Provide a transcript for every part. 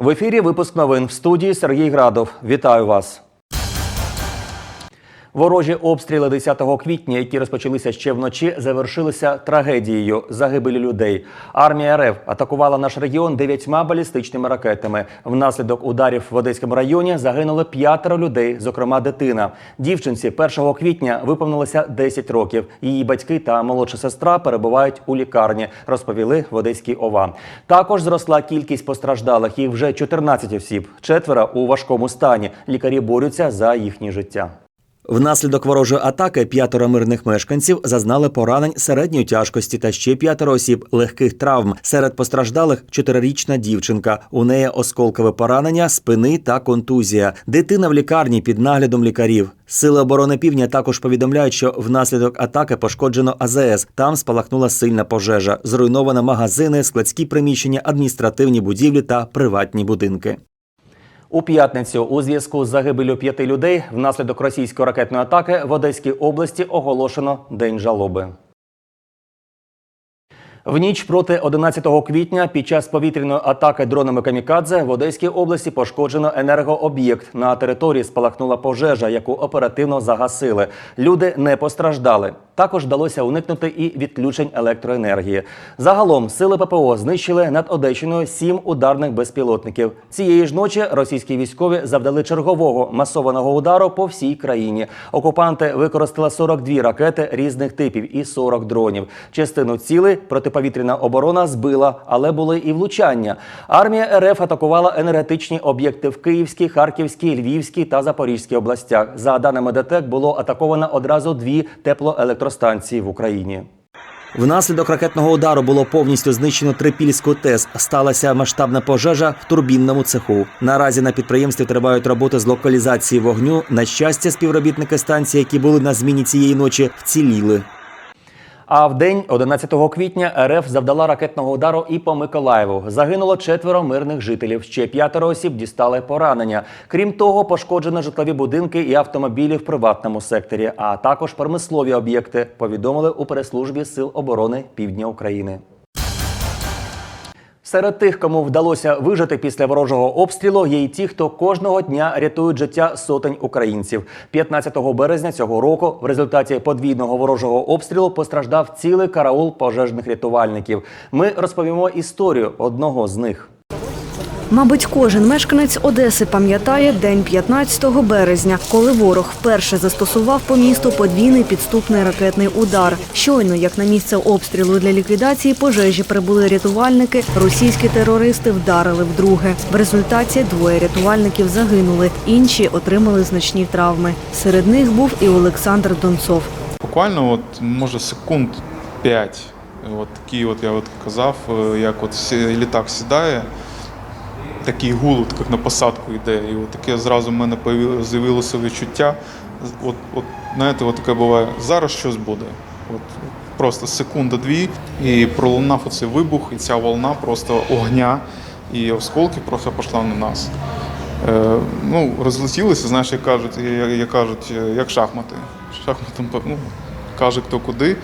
В ефірі випуск новин в студії Сергій Градов. Вітаю вас. Ворожі обстріли 10 квітня, які розпочалися ще вночі, завершилися трагедією загибелі людей. Армія РФ атакувала наш регіон дев'ятьма балістичними ракетами. Внаслідок ударів в Одеському районі загинуло п'ятеро людей, зокрема дитина. Дівчинці 1 квітня виповнилося 10 років. Її батьки та молодша сестра перебувають у лікарні, розповіли в Одеській ОВА. Також зросла кількість постраждалих. Їх вже 14 осіб. Четверо у важкому стані. Лікарі борються за їхнє життя. Внаслідок ворожої атаки п'ятеро мирних мешканців зазнали поранень середньої тяжкості та ще п'ятеро осіб легких травм. Серед постраждалих чотирирічна дівчинка. У неї осколкове поранення спини та контузія. Дитина в лікарні під наглядом лікарів. Сили оборони півдня також повідомляють, що внаслідок атаки пошкоджено АЗС. Там спалахнула сильна пожежа. Зруйновано магазини, складські приміщення, адміністративні будівлі та приватні будинки. У п'ятницю у зв'язку з загибелю п'яти людей внаслідок російської ракетної атаки в Одеській області оголошено день жалоби. В ніч проти 11 квітня під час повітряної атаки дронами камікадзе в Одеській області пошкоджено енергооб'єкт. На території спалахнула пожежа, яку оперативно загасили. Люди не постраждали. Також вдалося уникнути і відключень електроенергії. Загалом сили ППО знищили над Одещиною сім ударних безпілотників. Цієї ж ночі російські військові завдали чергового масованого удару по всій країні. Окупанти використали 42 ракети різних типів і 40 дронів. Частину цілей протиповітряна оборона збила, але були і влучання. Армія РФ атакувала енергетичні об'єкти в Київській, Харківській, Львівській та Запорізькій областях. За даними ДТЕК, було атаковано одразу дві теплоелектростанції в Україні. Внаслідок ракетного удару було повністю знищено Трипільську ТЕС. Сталася масштабна пожежа в турбінному цеху. Наразі на підприємстві тривають роботи з локалізації вогню. На щастя, співробітники станції, які були на зміні цієї ночі, вціліли. А в день 11 квітня РФ завдала ракетного удару і по Миколаєву. Загинуло четверо мирних жителів. Ще п'ятеро осіб дістали поранення. Крім того, пошкоджено житлові будинки і автомобілі в приватному секторі, а також промислові об'єкти. Повідомили у прес-службі Сил оборони Півдня України. Серед тих, кому вдалося вижити після ворожого обстрілу, є й ті, хто кожного дня рятують життя сотень українців. 15 березня цього року в результаті подвійного ворожого обстрілу постраждав цілий караул пожежних рятувальників. Ми розповімо історію одного з них. Мабуть, кожен мешканець Одеси пам'ятає день 15 березня, коли ворог вперше застосував по місту подвійний підступний ракетний удар. Щойно, як на місце обстрілу для ліквідації пожежі прибули рятувальники, російські терористи вдарили вдруге. В результаті двоє рятувальників загинули, інші отримали значні травми. Серед них був і Олександр Донцов. Буквально, от, може, секунд 5. От такий, от я от казав, е, як от літак сідає, такий гул, як на посадку йде. І от таке зразу в мене з'явилося відчуття. От, от, знаєте, от таке буває, зараз щось буде. От, просто секунда-дві, і пролунав оцей вибух, і ця волна просто огня, і осколки просто пішла на нас. Е, ну, розлетілися, знаєш, як кажуть, як, як кажуть, е, як шахмати. Шахматом ну, каже хто куди.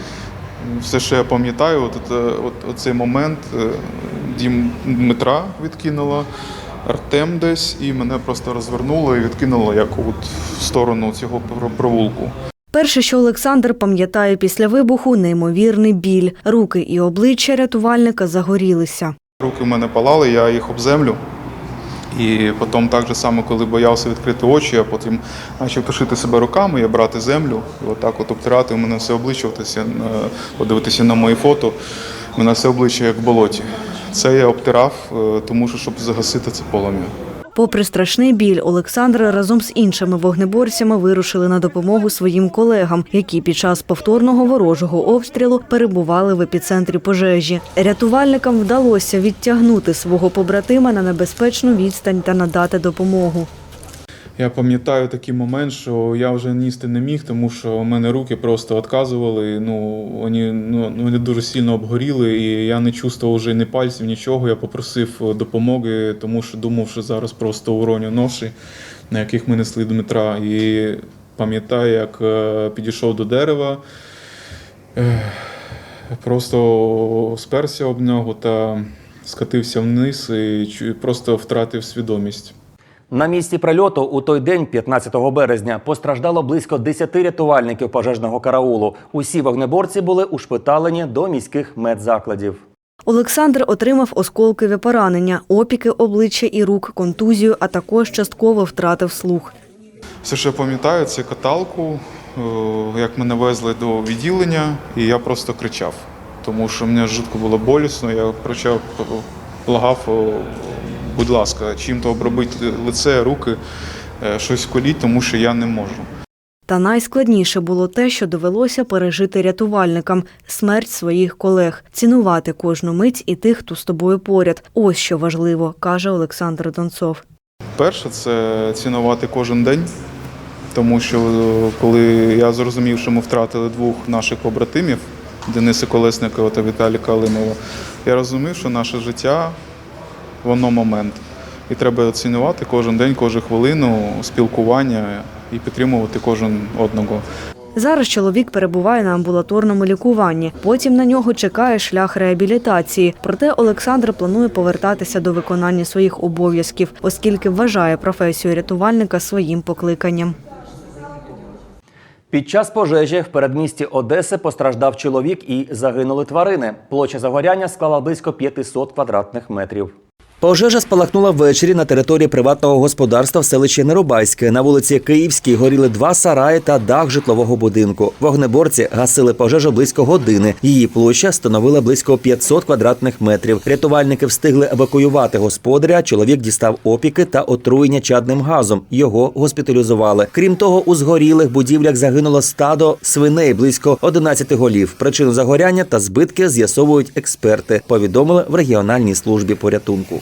Все, що я пам'ятаю, от, от, от цей момент е, дім Дмитра відкинуло, Артем десь, і мене просто розвернуло і відкинуло як от в сторону цього про- провулку. Перше, що Олександр пам'ятає після вибуху, неймовірний біль. Руки і обличчя рятувальника загорілися. Руки в мене палали, я їх об землю. І потім так же само, коли боявся відкрити очі, я потім почав тушити себе руками, я брати землю, і отак от обтирати, у мене все обличчя, е, подивитися на мої фото, у мене все обличчя як в болоті. Це я обтирав, е, тому що щоб загасити це полум'я. Попри страшний біль, Олександра разом з іншими вогнеборцями вирушили на допомогу своїм колегам, які під час повторного ворожого обстрілу перебували в епіцентрі пожежі. Рятувальникам вдалося відтягнути свого побратима на небезпечну відстань та надати допомогу. Я пам'ятаю такий момент, що я вже ністи не міг, тому що у мене руки просто відказували. Ну вони ну вони дуже сильно обгоріли, і я не чувствував вже ні пальців, нічого. Я попросив допомоги, тому що думав, що зараз просто уроню ноші, на яких ми несли Дмитра. І пам'ятаю, як е, підійшов до дерева, е, просто сперся об нього та скотився вниз і просто втратив свідомість. На місці прильоту у той день, 15 березня, постраждало близько 10 рятувальників пожежного караулу. Усі вогнеборці були ушпиталені до міських медзакладів. Олександр отримав осколкові поранення, опіки обличчя і рук, контузію, а також частково втратив слух. Все, що я пам'ятаю, це каталку, е, як мене везли до відділення, і я просто кричав, тому що мені жутко було болісно. Я кричав, благав, о, будь ласка, чим-то обробити лице, руки, е, щось коліть, тому що я не можу. Та найскладніше було те, що довелося пережити рятувальникам смерть своїх колег, цінувати кожну мить і тих, хто з тобою поряд. Ось що важливо, каже Олександр Донцов. Перше, це цінувати кожен день, тому що е, коли я зрозумів, що ми втратили двох наших побратимів, Дениса Колесникова та Віталія Калимова, я розумів, що наше життя воно момент. І треба цінувати кожен день, кожну хвилину спілкування і підтримувати кожен одного. Зараз чоловік перебуває на амбулаторному лікуванні. Потім на нього чекає шлях реабілітації. Проте Олександр планує повертатися до виконання своїх обов'язків, оскільки вважає професію рятувальника своїм покликанням. Під час пожежі в передмісті Одеси постраждав чоловік і загинули тварини. Площа загоряння склала близько 500 квадратних метрів. Пожежа спалахнула ввечері на території приватного господарства в селищі Нерубайське. На вулиці Київській горіли два сараї та дах житлового будинку. Вогнеборці гасили пожежу близько години. Її площа становила близько 500 квадратних метрів. Рятувальники встигли евакуювати господаря. Чоловік дістав опіки та отруєння чадним газом. Його госпіталізували. Крім того, у згорілих будівлях загинуло стадо свиней близько 11 голів. Причину загоряння та збитки з'ясовують експерти. Повідомили в регіональній службі порятунку.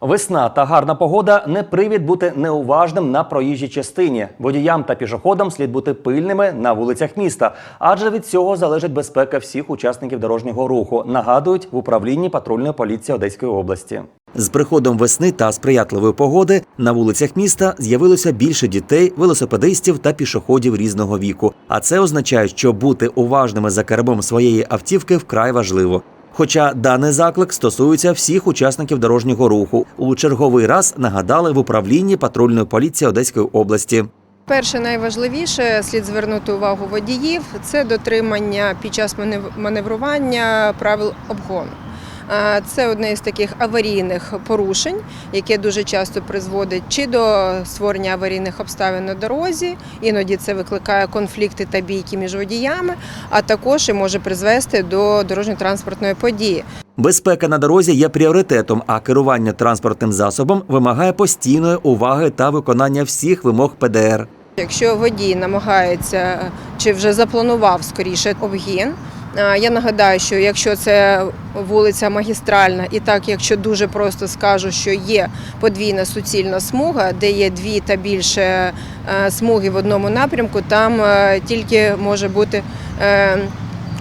Весна та гарна погода не привід бути неуважним на проїжджій частині. Водіям та пішоходам слід бути пильними на вулицях міста, адже від цього залежить безпека всіх учасників дорожнього руху. Нагадують в управлінні патрульної поліції Одеської області. З приходом весни та сприятливої погоди на вулицях міста з'явилося більше дітей, велосипедистів та пішоходів різного віку. А це означає, що бути уважними за кермом своєї автівки вкрай важливо. Хоча даний заклик стосується всіх учасників дорожнього руху, у черговий раз нагадали в управлінні патрульної поліції Одеської області. Перше найважливіше слід звернути увагу водіїв це дотримання під час манев- маневрування правил обгону. Це одне із таких аварійних порушень, яке дуже часто призводить чи до створення аварійних обставин на дорозі, іноді це викликає конфлікти та бійки між водіями, а також і може призвести до дорожньо-транспортної події. Безпека на дорозі є пріоритетом, а керування транспортним засобом вимагає постійної уваги та виконання всіх вимог ПДР. Якщо водій намагається чи вже запланував скоріше обгін. А, Я нагадаю, що якщо це вулиця магістральна, і так, якщо дуже просто скажу, що є подвійна суцільна смуга, де є дві та більше е, смуги в одному напрямку, там е, тільки може бути е,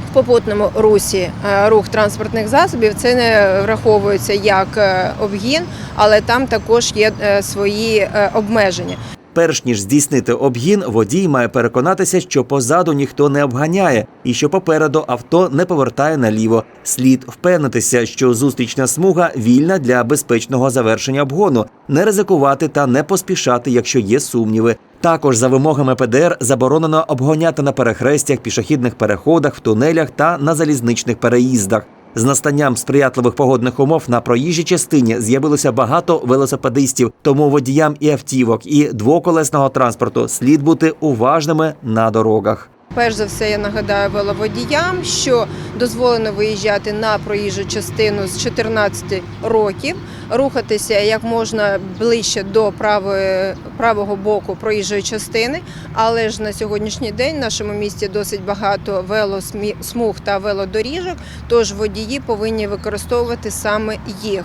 в попутному русі е, рух транспортних засобів. Це не враховується як е, обгін, але там також є е, свої е, обмеження. Перш ніж здійснити обгін, водій має переконатися, що позаду ніхто не обганяє і що попереду авто не повертає наліво. Слід впевнитися, що зустрічна смуга вільна для безпечного завершення обгону, не ризикувати та не поспішати, якщо є сумніви. Також за вимогами ПДР заборонено обгоняти на перехрестях, пішохідних переходах, в тунелях та на залізничних переїздах. З настанням сприятливих погодних умов на проїжджій частині з'явилося багато велосипедистів, тому водіям і автівок, і двоколесного транспорту слід бути уважними на дорогах. Перш за все, я нагадаю веловодіям, що дозволено виїжджати на проїжджу частину з 14 років, рухатися як можна ближче до правої, правого боку проїжджої частини. Але ж на сьогоднішній день в нашому місті досить багато велосмуг та велодоріжок, тож водії повинні використовувати саме їх.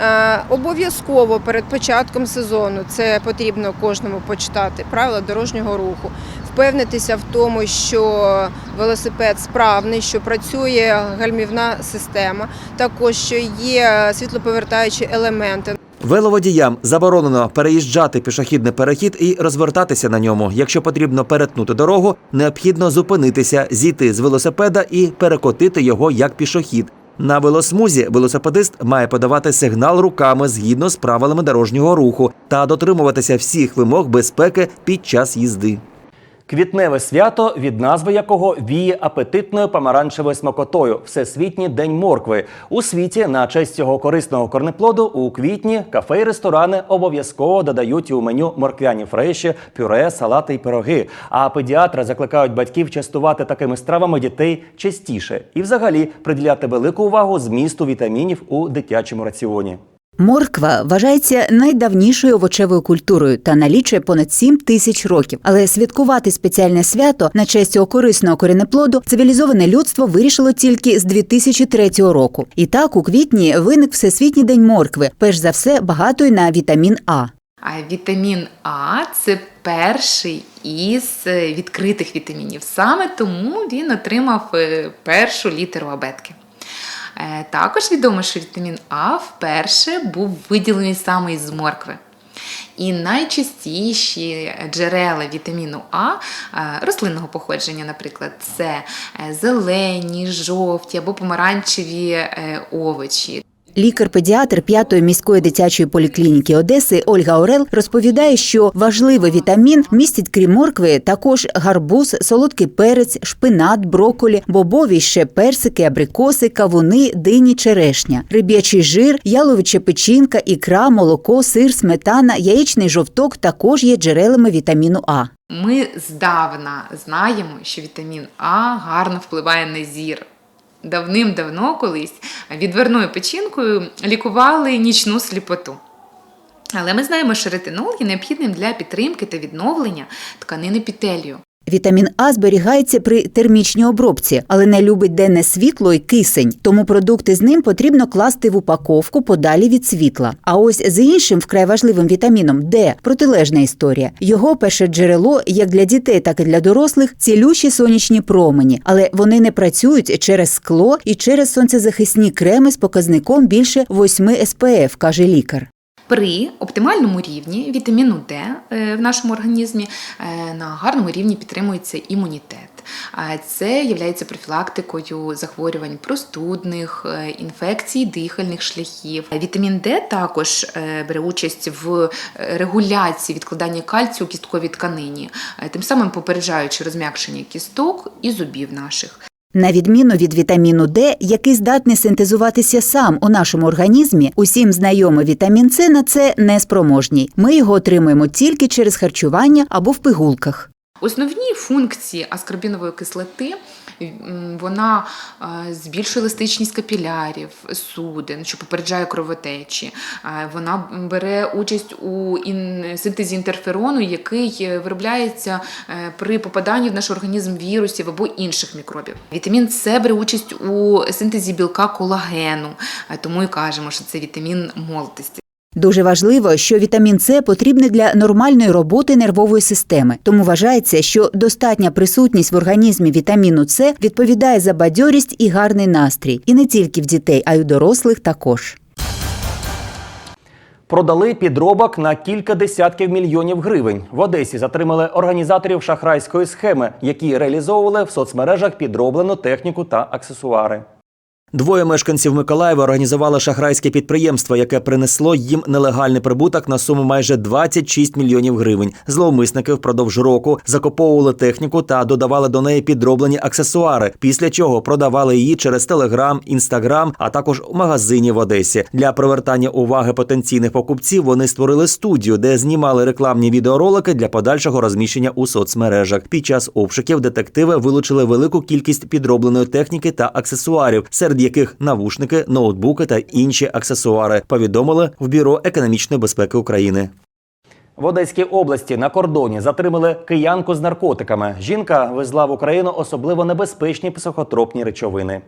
Е, Обов'язково перед початком сезону це потрібно кожному почитати правила дорожнього руху, впевнитися в тому, що велосипед справний, що працює гальмівна система, також що є світлоповертаючі елементи. Веловодіям заборонено переїжджати пішохідний перехід і розвертатися на ньому. Якщо потрібно перетнути дорогу, необхідно зупинитися, зійти з велосипеда і перекотити його як пішохід. На велосмузі велосипедист має подавати сигнал руками згідно з правилами дорожнього руху та дотримуватися всіх вимог безпеки під час їзди. Квітневе свято, від назви якого віє апетитною помаранчевою смакотою Всесвітній день моркви. У світі на честь цього корисного корнеплоду у квітні кафе і ресторани обов'язково додають у меню морквяні фреші, пюре, салати і пироги. А педіатри закликають батьків частувати такими стравами дітей частіше і, взагалі, приділяти велику увагу змісту вітамінів у дитячому раціоні. Морква вважається найдавнішою овочевою культурою та налічує понад 7 тисяч років. Але святкувати спеціальне свято на честь цього корисного коренеплоду цивілізоване людство вирішило тільки з 2003 року. І так у квітні виник Всесвітній день моркви, перш за все багатої на вітамін А. А вітамін А це перший із е, відкритих вітамінів. Саме тому він отримав е, першу літеру абетки. Е, Також відомо, що вітамін А вперше був виділений саме із моркви. І найчастіші джерела вітаміну А е, рослинного походження, наприклад, це е, зелені, жовті або помаранчеві овочі. Лікар-педіатр п'ятої міської дитячої поліклініки Одеси Ольга Орел розповідає, що важливий вітамін містить крім моркви також гарбуз, солодкий перець, шпинат, броколі, бобові ще персики, абрикоси, кавуни, дині, черешня, риб'ячий жир, яловича печінка, ікра, молоко, сир, сметана, яєчний жовток також є джерелами вітаміну А. Ми здавна знаємо, що вітамін А гарно впливає на зір. Давним-давно колись відверною печінкою лікували нічну сліпоту. Але ми знаємо, що ретинол є необхідним для підтримки та відновлення тканини епітелію. Вітамін А зберігається при термічній обробці, але не любить денне світло і кисень. Тому продукти з ним потрібно класти в упаковку подалі від світла. А ось з іншим вкрай важливим вітаміном Д протилежна історія. Його перше джерело, як для дітей, так і для дорослих, цілющі сонячні промені, але вони не працюють через скло і через сонцезахисні креми з показником більше 8 СПФ, каже лікар. При оптимальному рівні вітаміну Д е, в нашому організмі е, на гарному рівні підтримується імунітет. А Це є профілактикою захворювань простудних, е, інфекцій дихальних шляхів. Вітамін Д також бере участь в регуляції відкладання кальцію у кістковій тканині, тим самим попереджаючи розм'якшення кісток і зубів наших. На відміну від вітаміну Д, який здатний синтезуватися сам у нашому організмі, усім знайомий вітамін С на це неспроможній. Ми його отримуємо тільки через харчування або в пигулках. Основні функції аскорбінової кислоти вона е, збільшує еластичність капілярів, суден, що попереджає кровотечі. Е, Вона бере участь у синтезі інтерферону, який е, виробляється при попаданні в наш організм вірусів або інших мікробів. Вітамін С бере участь у синтезі білка колагену, тому і кажемо, що це вітамін молодості. Дуже важливо, що вітамін С потрібний для нормальної роботи нервової системи. Тому вважається, що достатня присутність в організмі вітаміну С відповідає за бадьорість і гарний настрій, і не тільки в дітей, а й у дорослих також. Продали підробок на кілька десятків мільйонів гривень. В Одесі затримали організаторів шахрайської схеми, які реалізовували в соцмережах підроблену техніку та аксесуари. Двоє мешканців Миколаєва організували шахрайське підприємство, яке принесло їм нелегальний прибуток на суму майже 26 мільйонів гривень. Зловмисники впродовж року закуповували техніку та додавали до неї підроблені аксесуари, після чого продавали її через Телеграм, Інстаграм, а також у магазині в Одесі. Для привертання уваги потенційних покупців вони створили студію, де знімали рекламні відеоролики для подальшого розміщення у соцмережах. Під час обшуків детективи вилучили велику кількість підробленої техніки та аксесуарів, серед яких навушники, ноутбуки та інші аксесуари. Повідомили в бюро економічної безпеки України. В Одеській області на кордоні затримали киянку з наркотиками. Жінка везла в Україну особливо небезпечні психотропні речовини.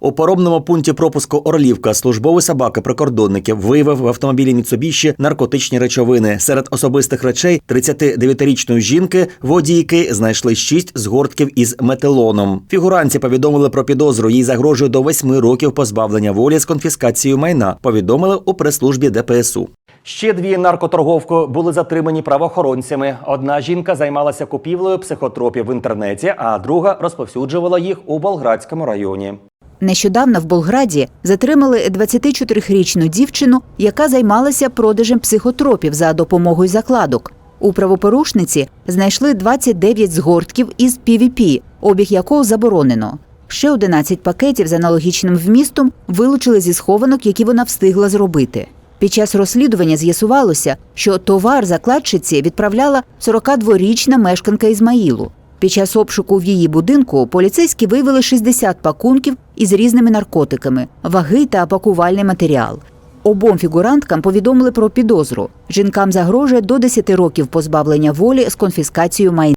У поробному пункті пропуску Орлівка службовий собака прикордонників виявив в автомобілі Міцубіші наркотичні речовини. Серед особистих речей 39-річної жінки водійки знайшли 6 згортків із метилоном. Фігуранці повідомили про підозру. Їй загрожує до 8 років позбавлення волі з конфіскацією майна. Повідомили у прес-службі ДПСУ. Ще дві наркоторговки були затримані правоохоронцями. Одна жінка займалася купівлею психотропів в інтернеті, а друга розповсюджувала їх у Болградському районі. Нещодавно в Болграді затримали 24-річну дівчину, яка займалася продажем психотропів за допомогою закладок. У правопорушниці знайшли 29 згортків із PVP, обіг якого заборонено. Ще 11 пакетів з аналогічним вмістом вилучили зі схованок, які вона встигла зробити. Під час розслідування з'ясувалося, що товар закладчиці відправляла 42-річна мешканка Ізмаїлу. Під час обшуку в її будинку поліцейські виявили 60 пакунків із різними наркотиками, ваги та пакувальний матеріал. Обом фігуранткам повідомили про підозру. Жінкам загрожує до 10 років позбавлення волі з конфіскацією майна.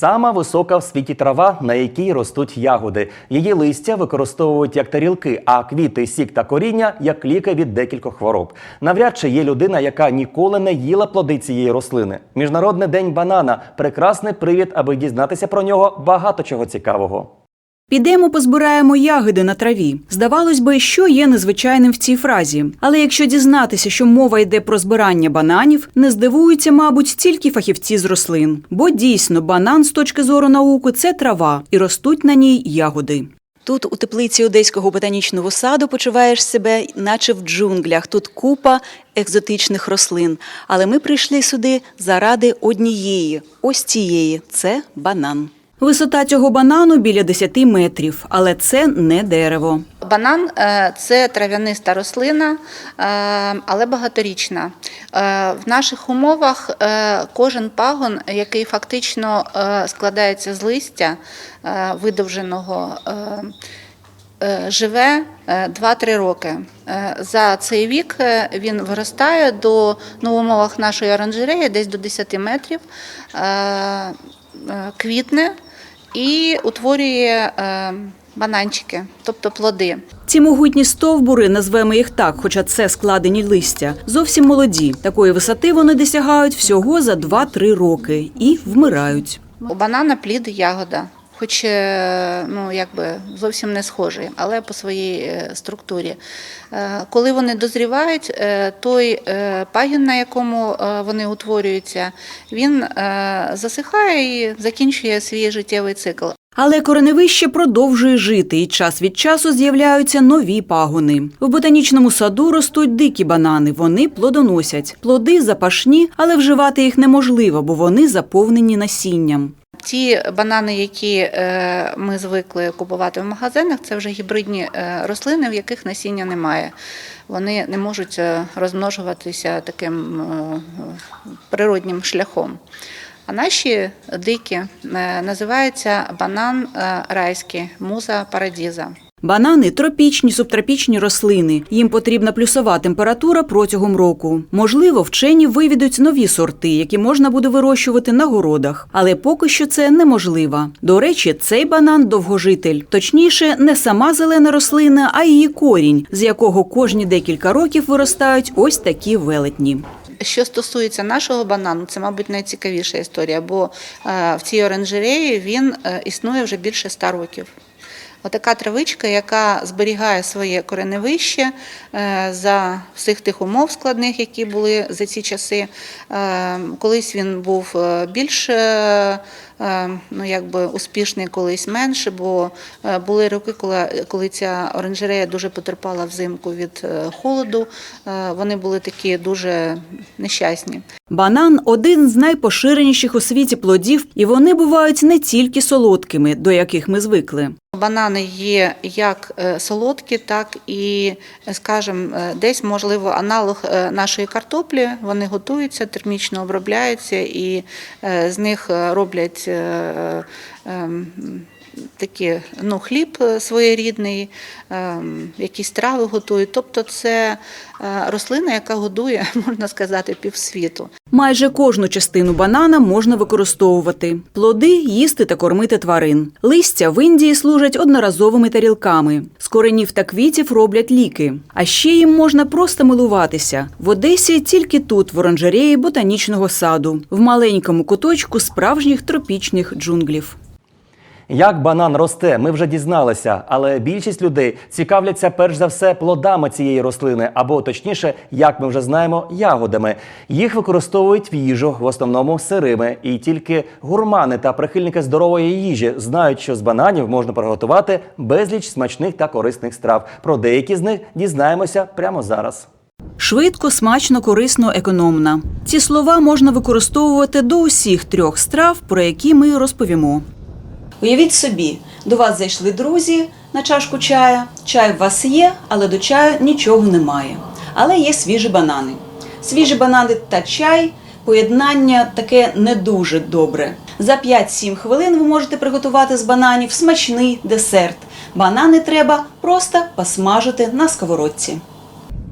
Сама висока в світі трава, на якій ростуть ягоди. Її листя використовують як тарілки, а квіти, сік та коріння як ліки від декількох хвороб. Навряд чи є людина, яка ніколи не їла плоди цієї рослини. Міжнародний день банана прекрасний привід, аби дізнатися про нього багато чого цікавого. Підемо позбираємо ягоди на траві. Здавалось би, що є незвичайним в цій фразі. Але якщо дізнатися, що мова йде про збирання бананів, не здивуються, мабуть, тільки фахівці з рослин. Бо дійсно банан з точки зору науки це трава, і ростуть на ній ягоди. Тут, у теплиці Одеського ботанічного саду, почуваєш себе, наче в джунглях. Тут купа екзотичних рослин. Але ми прийшли сюди заради однієї, ось цієї це банан. Висота цього банану біля 10 метрів, але це не дерево. Банан е, це трав'яниста рослина, е, але багаторічна. Е, В наших умовах кожен пагон, який фактично складається з листя видовженого, живе е, 2-3 роки. За цей вік він виростає до ну, в умовах нашої оранжереї десь до 10 метрів, квітне і утворює е, бананчики, тобто плоди. Ці могутні стовбури, назвемо їх так, хоча це складені листя, зовсім молоді. Такої висоти вони досягають всього за 2-3 роки і вмирають. У банана плід ягода, хоч е, ну, якби зовсім не схожий, але по своїй е, структурі. Е, Коли вони дозрівають, той пагін, на якому вони утворюються, він засихає і закінчує свій життєвий цикл. Але кореневище продовжує жити, і час від часу з'являються нові пагони. В ботанічному саду ростуть дикі банани. Вони плодоносять. Плоди запашні, але вживати їх неможливо, бо вони заповнені насінням. Ті банани, які е, ми звикли купувати в магазинах, це вже гібридні е, рослини, в яких насіння немає. Вони не можуть е, розмножуватися таким природнім шляхом. А наші дикі називаються банан райський, муза парадіза. Банани тропічні, субтропічні рослини. Їм потрібна плюсова температура протягом року. Можливо, вчені виведуть нові сорти, які можна буде вирощувати на городах, але поки що це неможливо. До речі, цей банан довгожитель. Точніше, не сама зелена рослина, а її корінь, з якого кожні декілька років виростають ось такі велетні. Що стосується нашого банану, це, мабуть, найцікавіша історія, бо е, в цій оранжереї він е, існує вже більше ста років. Отака травичка, яка зберігає своє кореневище е, за всіх тих умов складних, які були за ці часи. Е, Колись він був е, більш ну, якби успішний, колись менше, бо були роки, коли, коли ця оранжерея дуже потерпала взимку від холоду. Вони були такі дуже нещасні. Банан один з найпоширеніших у світі плодів, і вони бувають не тільки солодкими, до яких ми звикли. Банани є як е, солодкі, так і, е, скажімо, е, десь можливо аналог нашої картоплі. Вони готуються, термічно обробляються і з них роблять такі ну, хліб е, своєрідний, е, якісь трави готують. Тобто це е, рослина, яка годує, можна сказати, півсвіту. Майже кожну частину банана можна використовувати: плоди їсти та кормити тварин. Листя в Індії служать одноразовими тарілками. З коренів та квітів роблять ліки. А ще їм можна просто милуватися. В Одесі тільки тут, в оранжереї ботанічного саду, в маленькому куточку справжніх тропічних джунглів. Як банан росте, ми вже дізналися, але більшість людей цікавляться перш за все плодами цієї рослини, або точніше, як ми вже знаємо, ягодами. Їх використовують в їжу, в основному сирими, і тільки гурмани та прихильники здорової їжі знають, що з бананів можна приготувати безліч смачних та корисних страв. Про деякі з них дізнаємося прямо зараз. Швидко, смачно, корисно, економно. Ці слова можна використовувати до усіх трьох страв, про які ми розповімо. Уявіть собі, до вас зайшли друзі на чашку чая. Чай у вас є, але до чаю нічого немає. Але є свіжі банани. Свіжі банани та чай поєднання таке не дуже добре. За 5-7 хвилин ви можете приготувати з бананів смачний десерт. Банани треба просто посмажити на сковородці.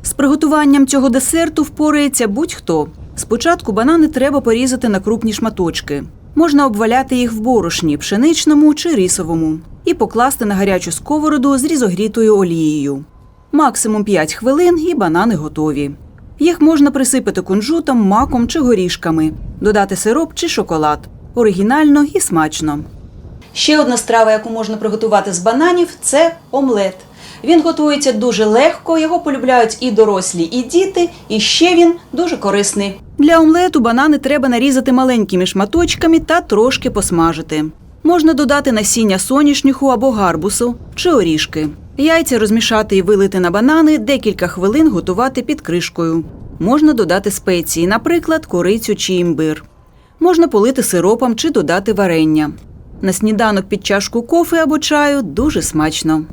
З приготуванням цього десерту впорається будь-хто. Спочатку банани треба порізати на крупні шматочки. Можна обваляти їх в борошні пшеничному чи рисовому і покласти на гарячу сковороду з різогрітою олією. Максимум 5 хвилин і банани готові. Їх можна присипати кунжутом, маком чи горішками, додати сироп чи шоколад. Оригінально і смачно. Ще одна страва, яку можна приготувати з бананів, це омлет. Він готується дуже легко, його полюбляють і дорослі, і діти, і ще він дуже корисний. Для омлету банани треба нарізати маленькими шматочками та трошки посмажити. Можна додати насіння соняшнику або гарбусу чи орішки. Яйця розмішати і вилити на банани, декілька хвилин готувати під кришкою. Можна додати спеції, наприклад, корицю чи імбир. Можна полити сиропом чи додати варення. На сніданок під чашку кофе або чаю дуже смачно.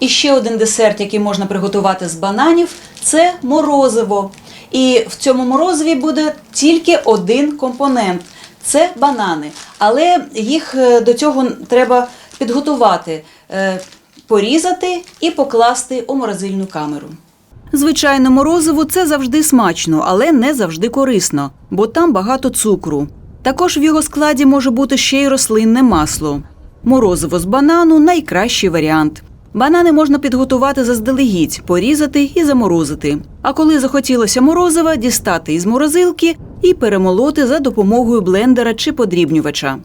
І ще один десерт, який можна приготувати з бананів, це морозиво. І в цьому морозиві буде тільки один компонент це банани. Але їх е, до цього треба підготувати, е, порізати і покласти у морозильну камеру. Звичайно, морозиво це завжди смачно, але не завжди корисно, бо там багато цукру. Також в його складі може бути ще й рослинне масло. Морозиво з банану найкращий варіант. Банани можна підготувати заздалегідь, порізати і заморозити. А коли захотілося морозива, дістати із морозилки і перемолоти за допомогою блендера чи подрібнювача.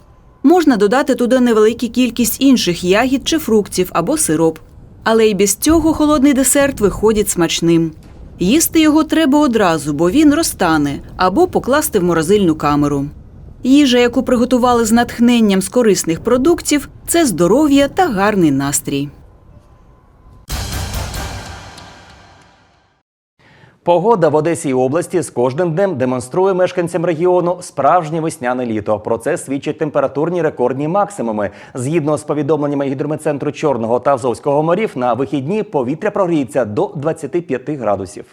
Можна додати туди невелику кількість інших ягід чи фруктів або сироп. Але й без цього холодний десерт виходить смачним. Їсти його треба одразу, бо він розтане, або покласти в морозильну камеру. Їжа, яку приготували з натхненням з корисних продуктів, це здоров'я та гарний настрій. Погода в Одесі і області з кожним днем демонструє мешканцям регіону справжнє весняне літо. Про це свідчать температурні рекордні максимуми. Згідно з повідомленнями гідрометцентру Чорного та Азовського морів, на вихідні повітря прогріється до 25 градусів.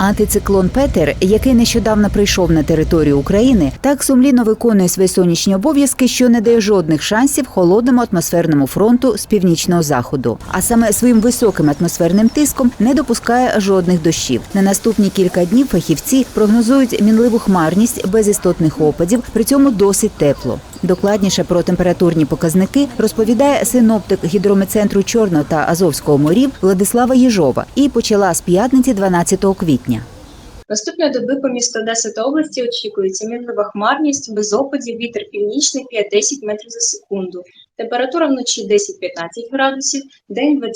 Антициклон Петер, який нещодавно прийшов на територію України, так сумлінно виконує свої сонячні обов'язки, що не дає жодних шансів холодному атмосферному фронту з північного заходу. А саме своїм високим атмосферним тиском не допускає жодних дощів. На наступні кілька днів фахівці прогнозують мінливу хмарність без істотних опадів, при цьому досить тепло. Докладніше про температурні показники розповідає синоптик гідрометцентру Чорного та Азовського морів Владислава Єжова і почала з п'ятниці 12 квітня. Наступної доби по місту Одеси та області очікується мінлива хмарність, без опадів, вітер північний 5-10 метрів за секунду. Температура вночі 10-15 градусів, день 21-26.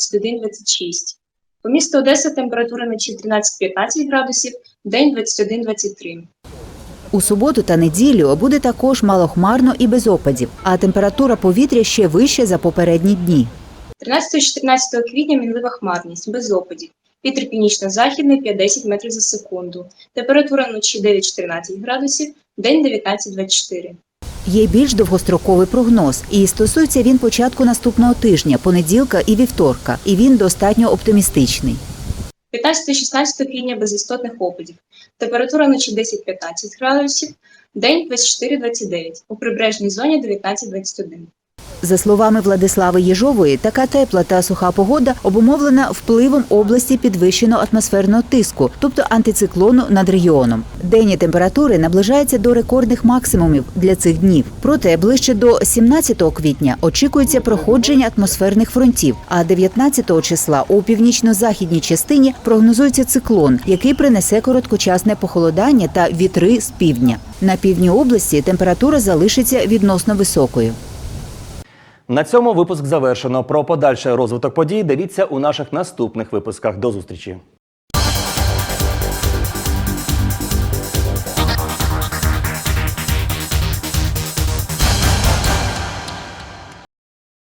По місту Одеса температура вночі 13-15 градусів, день 21-23. У суботу та неділю буде також малохмарно і без опадів, а температура повітря ще вища за попередні дні. 13-14 квітня мінлива хмарність, без опадів. Вітер північно-західний 5-10 метрів за секунду. Температура вночі 9-14 градусів, день 19-24. Є більш довгостроковий прогноз, і стосується він початку наступного тижня, понеділка і вівторка, і він достатньо оптимістичний. 15-16 квітня без істотних опадів. Температура вночі 10-15 градусів, день 24-29, у прибережній зоні 19-21. За словами Владислави Єжової, така тепла та суха погода обумовлена впливом області підвищеного атмосферного тиску, тобто антициклону над регіоном. Денні температури наближаються до рекордних максимумів для цих днів. Проте ближче до 17 квітня очікується проходження атмосферних фронтів. А 19 числа у північно-західній частині прогнозується циклон, який принесе короткочасне похолодання та вітри з півдня. На півдні області температура залишиться відносно високою. На цьому випуск завершено. Про подальший розвиток подій дивіться у наших наступних випусках. До зустрічі.